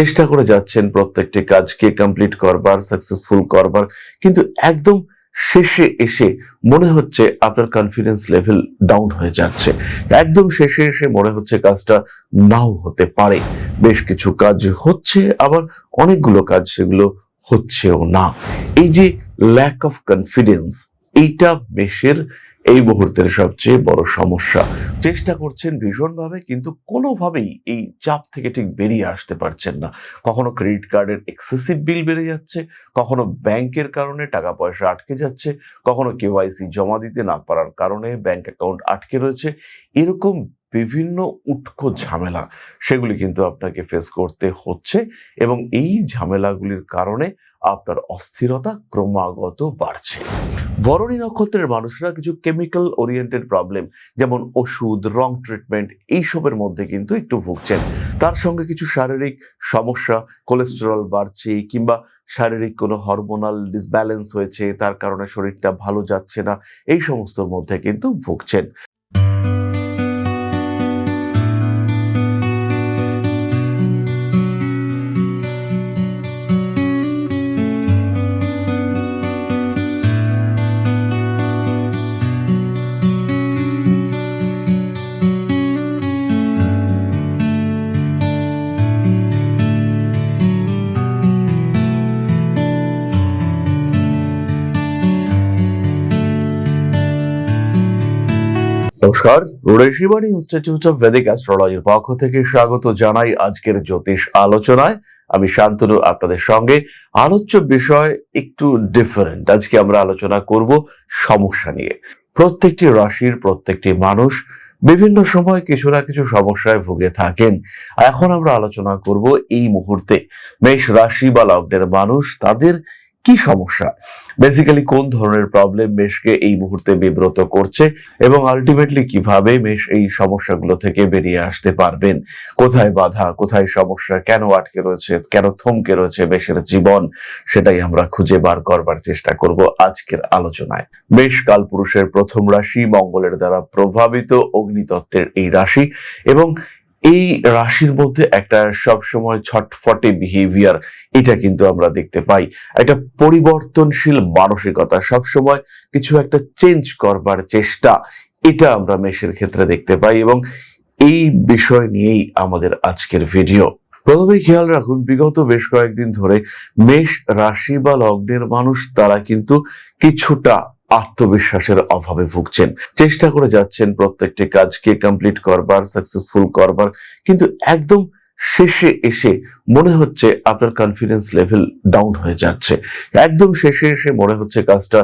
চেষ্টা করে যাচ্ছেন প্রত্যেকটি কাজকে কমপ্লিট করবার সাকসেসফুল করবার, কিন্তু একদম শেষে এসে মনে হচ্ছে আপনার কনফিডেন্স লেভেল ডাউন হয়ে যাচ্ছে। একদম শেষে এসে মনে হচ্ছে কাজটা নাও হতে পারে। বেশ কিছু কাজ হচ্ছে, আবার অনেকগুলো কাজ সেগুলো হচ্ছেও না। এই যে ল্যাক অফ কনফিডেন্স এইটা মেষের এই মুহূর্তের সবচেয়ে বড় সমস্যা। চেষ্টা করছেন ভীষণভাবে, কিন্তু কোনোভাবেই এই চাপ থেকে ঠিক বেরিয়ে আসতে পারছেন না। কখনো ক্রেডিট কার্ডের এক্সেসিভ বিল বেড়ে যাচ্ছে, কখনো ব্যাংকের কারণে টাকা পয়সা আটকে যাচ্ছে, কখনো কেওয়াইসি জমা দিতে না পারার কারণে ব্যাংক অ্যাকাউন্ট আটকে রয়েছে। এরকম বিভিন্ন উটকো ঝামেলা সেগুলি কিন্তু আপনাকে ফেস করতে হচ্ছে এবং এই ঝামেলাগুলির কারণে আপনার অস্থিরতা ক্রমাগত বাড়ছে। বরণী নক্ষত্রের মানুষরা কিছু কেমিক্যাল ওরিয়েন্টেড প্রবলেম যেমন ওষুধ রং ট্রিটমেন্ট এইসবের মধ্যে কিন্তু একটু ভুগছেন। তার সঙ্গে কিছু শারীরিক সমস্যা কোলেস্টেরল বাড়ছে কিংবা শারীরিক কোনো হরমোনাল ডিসব্যালেন্স হয়েছে, তার কারণে শরীরটা ভালো যাচ্ছে না, এই সমস্তর মধ্যে কিন্তু ভুগছেন। নমস্কার। ঋষিবাণী ইনস্টিটিউট অফ ভেদিক অ্যাস্ট্রোলজির পক্ষ থেকে স্বাগত জানাই আজকের জ্যোতিষ আলোচনায়। আমি শান্তনু, আপনাদের সঙ্গে। আলোচ্য বিষয় একটু ডিফারেন্ট আজকে আমরা আলোচনা করব সমস্যা নিয়ে। প্রত্যেকটি রাশির প্রত্যেকটি মানুষ বিভিন্ন সময় কিছু না কিছু সমস্যায় ভুগে থাকেন। এখন আমরা আলোচনা করব এই মুহূর্তে। মেষ রাশি বা লগ্নের মানুষ, তাদের কি সমস্যা? বেসিক্যালি কোন ধরনের প্রবলেম মেষকে এই মুহূর্তে বিব্রত করছে এবং আলটিমেটলি কীভাবে মেষ এই সমস্যাগুলো থেকে বেরিয়ে আসতে পারবেন? কোথায় বাধা, কোথায় সমস্যা, কেন আটকে রয়েছে, কেন থমকে রয়েছে মেশের জীবন? সেটাই আমরা খুঁজে বার করবার চেষ্টা করব আজকের আলোচনায়। মেষ কালপুরুষের প্রথম রাশি, মঙ্গলের দ্বারা প্রভাবিত অগ্নিতত্ত্বের এই রাশি এবং এই রাশির মধ্যে একটা সবসময় ছটফটে বিহেভিয়ার এটা কিন্তু আমরা দেখতে পাই। একটা পরিবর্তনশীল মানসিকতা, সবসময় কিছু একটা চেঞ্জ করবার চেষ্টা, এটা আমরা মেষের ক্ষেত্রে দেখতে পাই এবং এই বিষয় নিয়েই আমাদের আজকের ভিডিও প্রথমে খেয়াল রাখুন, বিগত বেশ কয়েকদিন ধরে মেষ রাশি বা লগ্নের মানুষ, তারা কিন্তু কিছুটা আত্মবিশ্বাসের অভাবে ভুগছেন। চেষ্টা করে যাচ্ছেন প্রত্যেকটি কাজকে কমপ্লিট করবার সাকসেসফুল করবার, কিন্তু একদম শেষে এসে মনে হচ্ছে আপনার কনফিডেন্স লেভেল ডাউন হয়ে যাচ্ছে। একদম শেষে এসে মনে হচ্ছে কাজটা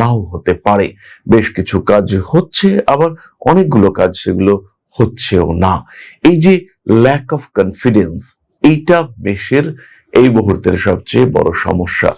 নাও হতে পারে। বেশ কিছু কাজ হচ্ছে, আবার অনেকগুলো কাজ সেগুলো হচ্ছেও না। এই যে ল্যাক অফ কনফিডেন্স এইটা মেষের এই মুহূর্তের সবচেয়ে বড় সমস্যা।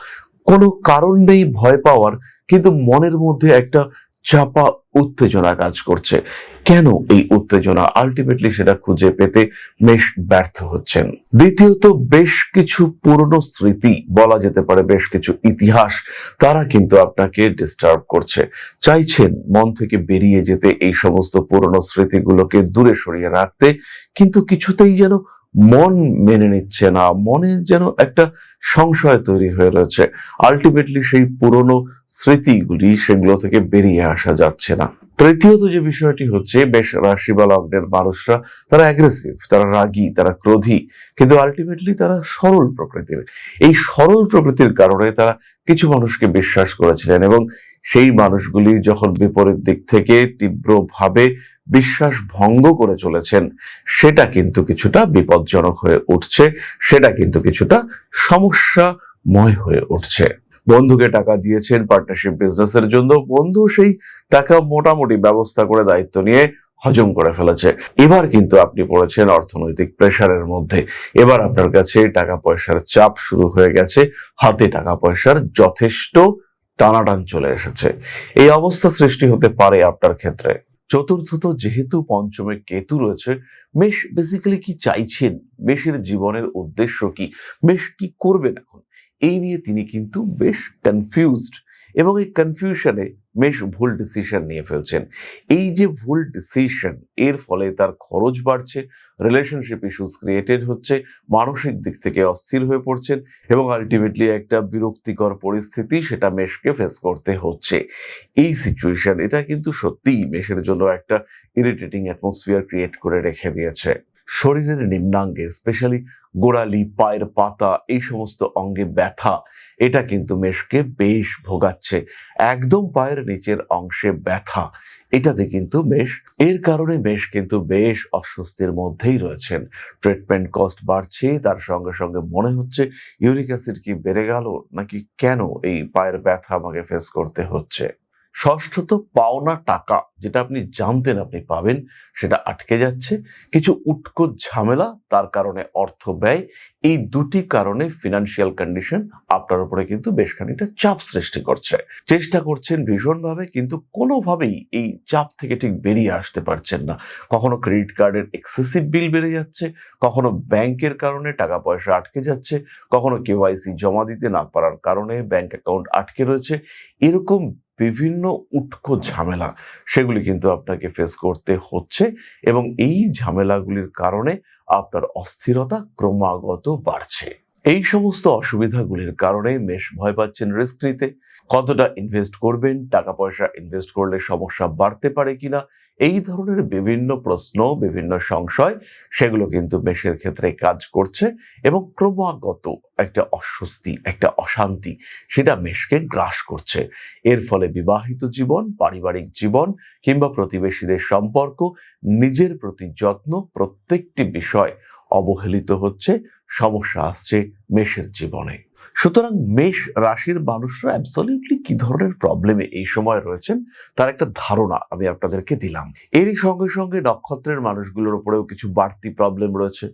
কোনো কারণ নেই ভয় পাওয়ার কিন্তু মনের মধ্যে একটা চাপা উত্তেজনা কাজ করছে। কেন এই উত্তেজনা? আলটিমেটলি সেটা খুঁজে পেতে বেশ ব্যর্থ হচ্ছেন। দ্বিতীয়ত, বেশ কিছু পুরনো স্মৃতি, বলা যেতে পারে বেশ কিছু ইতিহাস, তারা কিন্তু আপনাকে ডিস্টার্ব করছে। চাইছেন মন থেকে বেরিয়ে যেতে এই সমস্ত পুরনো স্মৃতিগুলোকে দূরে সরিয়ে রাখতে, কিন্তু কিছুতেই যেন মন মেনে নিচ্ছে না, মনে যেন একটা সংশয় তৈরি হয়ে রয়েছে। আলটিমেটলি সেই পুরনো স্মৃতিগুলি সেগুলো থেকে বেরিয়ে আসা যাচ্ছে না। তৃতীয়ত যে বিষয়টি হচ্ছে, বেশ রাশি বা লগ্নের মানুষরা তারা অ্যাগ্রেসিভ তারা রাগী, তারা ক্রোধী, কিন্তু আলটিমেটলি তারা সরল প্রকৃতির। এই সরল প্রকৃতির কারণে তারা কিছু মানুষকে বিশ্বাস করেছিলেন এবং সেই মানুষগুলি যখন বিপরীত দিক থেকে তীব্রভাবে বিশ্বাস ভঙ্গ করে চলেছেন, সেটা কিন্তু কিছুটা বিপজ্জনক হয়ে উঠছে, সেটা কিন্তু কিছুটা সমস্যাময় হয়ে উঠছে। বন্ধুকে টাকা দিয়েছেন পার্টনারশিপ বিজনেসের জন্য, বন্ধু সেই টাকা মোটামুটি ব্যবস্থা করে দায়িত্ব নিয়ে হজম করে ফেলেছে। এবার কিন্তু আপনি পড়েছেন অর্থনৈতিক প্রেশারের মধ্যে। এবার আপনার কাছে টাকা পয়সার চাপ শুরু হয়ে গেছে, হাতে টাকা পয়সার যথেষ্ট টানাটান চলে এসেছে। এই অবস্থা সৃষ্টি হতে পারে আপনার ক্ষেত্রে। চতুর্থত যেহেতু পঞ্চমে কেতু রয়েছে, মেষ বেসিক্যালি কি চাইছেন? মেষের জীবনের উদ্দেশ্য কি? মেষ কি করবেন এখন? এই নিয়ে তিনি কিন্তু বেশ কনফিউজড এবং এই কনফিউশনে মেষ ভুল ডিসিশন নিয়ে ফেলছেন। এই যে ভুল ডিসিশন এর ফলে তার খরচ বাড়ছে রিলেশনশিপ ইস্যুস ক্রিয়েটেড হচ্ছে মানসিক দিক থেকে অস্থির হয়ে পড়ছেন এবং আলটিমেটলি একটা বিরক্তিকর পরিস্থিতি সেটা মেশকে ফেস করতে হচ্ছে। এই সিচুয়েশন এটা কিন্তু সত্যিই মেশের জন্য একটা ইরিটেটিং অ্যাটমসফিয়ার ক্রিয়েট করে রেখে দিয়েছে। শরীরের নিম্নাঙ্গে স্পেশালি গোড়ালি, পায়ের পাতা, এই সমস্ত অঙ্গে ব্যথা, এটা কিন্তু মেশকে বেশ ভোগাচ্ছে। একদম পায়ের নিচের অংশে ব্যথা এটাতে কিন্তু বেশ, এর কারণে বেশ কিন্তু বেশ অস্বস্তির মধ্যেই রয়েছেন। ট্রিটমেন্ট কস্ট বাড়ছে, তার সঙ্গে সঙ্গে মনে হচ্ছে ইউরিক অ্যাসিড কি বেড়ে গেল, নাকি কেন এই পায়ের ব্যথা আমাকে ফেস করতে হচ্ছে? ষষ্ঠত পাওনা টাকা যেটা আপনি জানতেন আপনি পাবেন, সেটা আটকে যাচ্ছে। কিছু উটকো ঝামেলা, তার কারণে অর্থ ব্যয়, এই দুটি কারণে ফিনান্সিয়াল কন্ডিশন আপনার উপরে কিন্তু বেশ খানিকটা চাপ সৃষ্টি করছে। চেষ্টা করছেন ভীষণভাবে, কিন্তু কোনোভাবেই এই চাপ থেকে ঠিক বেরিয়ে আসতে পারছেন না। কখনো ক্রেডিট কার্ডের এক্সেসিভ বিল বেড়ে যাচ্ছে, কখনো ব্যাংকের কারণে টাকা পয়সা আটকে যাচ্ছে, কখনো কেওয়াইসি জমা দিতে না পারার কারণে ব্যাংক অ্যাকাউন্ট আটকে রয়েছে। এরকম বিভিন্ন উটকো ঝামেলা সেগুলি কিন্তু আপনাকে ফেস করতে হচ্ছে এবং এই ঝামেলাগুলির কারণে আপনার অস্থিরতা ক্রমাগত বাড়ছে। এই সমস্ত অসুবিধাগুলির কারণে মেশ ভয় পাচ্ছেন রিস্ক নিতে। কতটা ইনভেস্ট করবেন? টাকা পয়সা ইনভেস্ট করলে সমস্যা বাড়তে পারে কিনা? এই ধরনের বিভিন্ন প্রশ্ন, বিভিন্ন সংশয়, সেগুলো কিন্তু মেষের ক্ষেত্রে কাজ করছে এবং ক্রমাগত একটা অস্বস্তি, একটা অশান্তি সেটা মেষকে গ্রাস করছে। এর ফলে বিবাহিত জীবন, পারিবারিক জীবন কিংবা প্রতিবেশীদের সম্পর্ক, নিজের প্রতি যত্ন প্রত্যেকটি বিষয় অবহেলিত হচ্ছে, সমস্যা আসছে মেষের জীবনে। সুতরাং মেষ রাশির মানুষরা অ্যাবসলিউটলি কি ধরনের প্রবলেমে এই সময় রয়েছেন, তার একটা ধারণা আমি আপনাদেরকে দিলাম। এরই সঙ্গে সঙ্গে নক্ষত্রের মানুষগুলোর উপরেও কিছু বাড়তি প্রবলেম রয়েছে।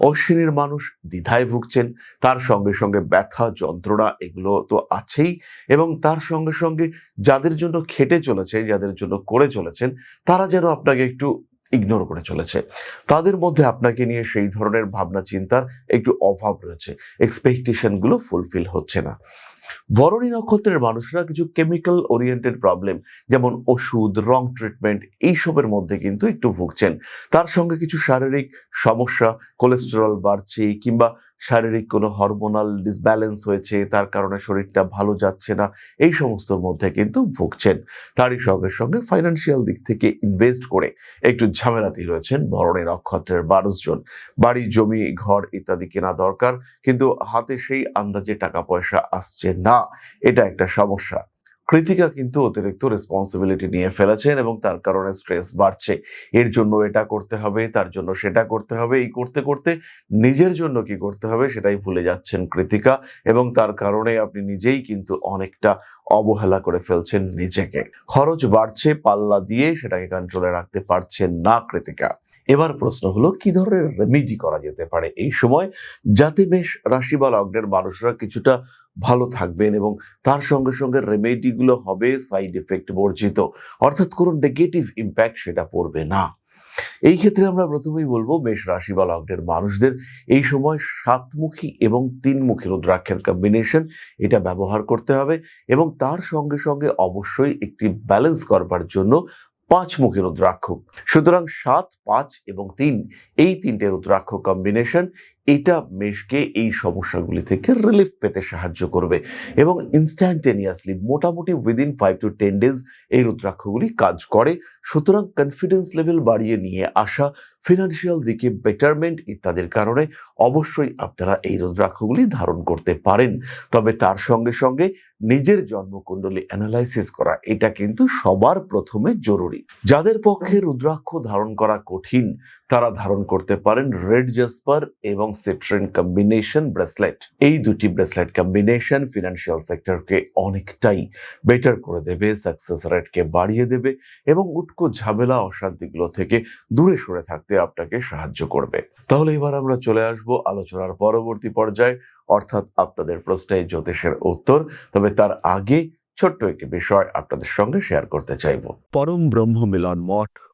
অশ্বিনীর মানুষ দ্বিধায় ভুগছেন, তার সঙ্গে সঙ্গে ব্যথা, যন্ত্রণা এগুলো তো আছেই এবং তার সঙ্গে সঙ্গে যাদের জন্য খেটে চলেছে, যাদের জন্য করে চলেছেন, তারা যেন আপনাকে একটু ইগনোর করে চলেছে। তাদের মধ্যে আপনাকে নিয়ে সেই ধরনের ভাবনা, চিন্তার একটু অভাব রয়েছে। এক্সপেকটেশনগুলো ফুলফিল হচ্ছে না। বরণী নক্ষত্রের মানুষরা কিছু কেমিক্যাল ওরিয়েন্টেড প্রবলেম যেমন ওষুধ রং ট্রিটমেন্ট এইসবের মধ্যে কিন্তু একটু ভুগছেন। তার সঙ্গে কিছু শারীরিক সমস্যা কোলেস্টেরল বাড়ছে কিংবা শারীরিক কোনো হরমোনাল ডিসব্যালেন্স হয়েছে, তার কারণে শরীরটা ভালো যাচ্ছে না, এই সমস্তর মধ্যে কিন্তু ভুগছেন। তারই সঙ্গে সঙ্গে ফাইন্যান্সিয়াল দিক থেকে ইনভেস্ট করে একটু ঝামেলাতেই রয়েছেন বরণী নক্ষত্রের মানুষজন। বাড়ি, জমি, ঘর ইত্যাদি কেনা দরকার, কিন্তু হাতে সেই আন্দাজে টাকা পয়সা আসছে না। এটা একটা সমস্যা। কৃতিকা কিন্তু অতিরিক্ত রেসপন্সিবিলিটি নিয়ে ফেলেছেন এবং তার কারণে স্ট্রেস বাড়ছে। এর জন্য এটা করতে হবে, তার জন্য সেটা করতে হবে, এই করতে করতে নিজের জন্য কি করতে হবে সেটাই ভুলে যাচ্ছেন কৃতিকা এবং তার কারণে আপনি নিজেই কিন্তু অনেকটা অবহেলা করে ফেলছেন নিজেকে। খরচ বাড়ছে, পাল্লা দিয়ে সেটাকে কন্ট্রোলে রাখতে পারছেন না কৃতিকা। এবার প্রশ্ন হলো, কি ধরনের রেমিডি করা যেতে পারে? এই সময় যাতে বেশ রাশি বা লগ্নের মানুষরা কিছুটা ভালো থাকবেন এবং তার সঙ্গে সঙ্গে রেমেডিগুলো হবে সাইড এফেক্ট বর্জিত। অর্থাৎ কোনো নেগেটিভ ইম্প্যাক্ট সেটা পড়বে না। এই ক্ষেত্রে আমরা প্রথমেই বলব, মেষ রাশি বা লগ্নের মানুষদের এই সময় সাতমুখী এবং তিনমুখী রুদ্রাক্ষের কম্বিনেশন এটা ব্যবহার করতে হবে এবং তার সঙ্গে সঙ্গে অবশ্যই একটি ব্যালেন্স করবার জন্য পাঁচমুখী রুদ্রাক্ষ। সুতরাং সাত, পাঁচ এবং তিন, এই তিনটে রুদ্রাক্ষ কম্বিনেশন এটা মেশকে এই সমস্যাগুলি থেকে রিলিফ পেতে সাহায্য করবে এবং ইনস্ট্যান্টেনিয়াসলি মোটামুটি within five to ten days এই রুদ্রাক্ষগুলি কাজ করে। সুতরাং কনফিডেন্স লেভেল বাড়িয়ে নিয়ে আসা ফিনান্সিয়াল দিকে বেটারমেন্ট ইত্যাদির কারণে অবশ্যই আপনারা এই রুদ্রাক্ষগুলি ধারণ করতে পারেন। তবে তার সঙ্গে সঙ্গে নিজের জন্মকুণ্ডলী অ্যানালাইসিস করা, এটা কিন্তু সবার প্রথমে জরুরি। যাদের পক্ষে রুদ্রাক্ষ ধারণ করা কঠিন তারা ধারণ করতে পারেন রেড জাসপার এবং সিট্রেন কম্বিনেশন ব্রেসলেট। এই দুটি ব্রেসলেট কম্বিনেশন ফিনান্সিয়াল সেক্টরকে অনেকটাই বেটার করে দেবে, সাকসেস রেটকে বাড়িয়ে দেবে এবং উটকো ঝামেলা অশান্তিগুলো থেকে দূরে সরে থাকতে আপনাকে সাহায্য করবে। তাহলে এবার আমরা চলে আসব আলোচনার পরবর্তী পর্যায়ে। অর্থাৎ আপনাদের প্রশ্নে জ্যোতিষের উত্তর, তবে তার আগে ছোট্ট একটি বিষয় আপনাদের সঙ্গে শেয়ার করতে চাইব। পরম ব্রহ্ম মিলন মঠ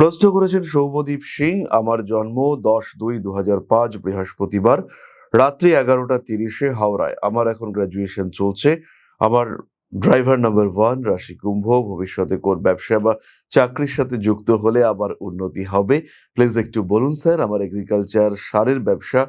প্রশ্ন করেছেন সৌম্যদীপ সিং, আমার জন্ম দশ দুই দু হাজার পাঁচ বৃহস্পতিবার, রাত্রি এগারোটা তিরিশে হাওড়ায়। আমার এখন গ্রাজুয়েশন চলছে। আমার ড্রাইভার নাম্বার ওয়ান রাশি কুম্ভ ভবিষ্যতে কোন ব্যবসা বা চাকরির সাথে যুক্ত হলে আবার উন্নতি হবে। প্লিজ একটু বলুন স্যার, আমার এগ্রিকালচার সারের ব্যবসা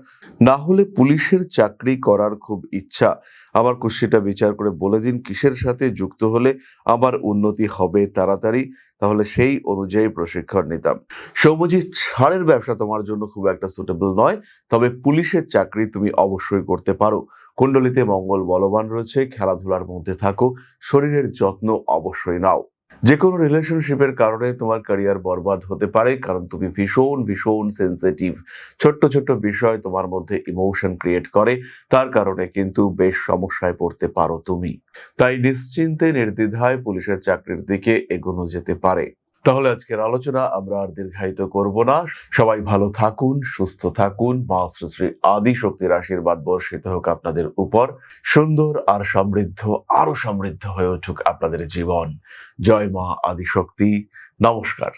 না হলে পুলিশের চাকরি করার খুব ইচ্ছা। আমার কুশ্চিটা বিচার করে বলে দিন, কিসের সাথে যুক্ত হলে আমার উন্নতি হবে তাড়াতাড়ি? তাহলে সেই অনুযায়ী প্রশিক্ষণ নিতাম। সৌমজিৎ, সারের ব্যবসা তোমার জন্য খুব একটা সুটেবল নয়, তবে পুলিশের চাকরি তুমি অবশ্যই করতে পারো। কুণ্ডলিতে মঙ্গল বলবান রয়েছে, খেলাধুলার মধ্যে থাকো, শরীরের যত্ন অবশ্যই নাও। যে কোনো রিলেশনশিপের কারণে তোমার ক্যারিয়ার বরবাদ হতে পারে, কারণ তুমি ভীষণ ভীষণ সেন্সিটিভ ছোট্ট ছোট্ট বিষয় তোমার মধ্যে ইমোশন ক্রিয়েট করে, তার কারণে কিন্তু বেশ সমস্যায় পড়তে পারো তুমি। তাই নিশ্চিন্তে, নির্দ্বিধায় পুলিশের চাকরির দিকে এগোনো যেতে পারে। তাহলে আজকের আলোচনা আমরা আর দীর্ঘায়িত করব না। সবাই ভালো থাকুন, সুস্থ থাকুন, মা শ্রী শ্রী আদি শক্তির আশীর্বাদ বর্ষিত হোক আপনাদের উপর। সুন্দর আর সমৃদ্ধ আরও সমৃদ্ধ হয়ে উঠুক আপনাদের জীবন। জয় মা আদি শক্তি নমস্কার।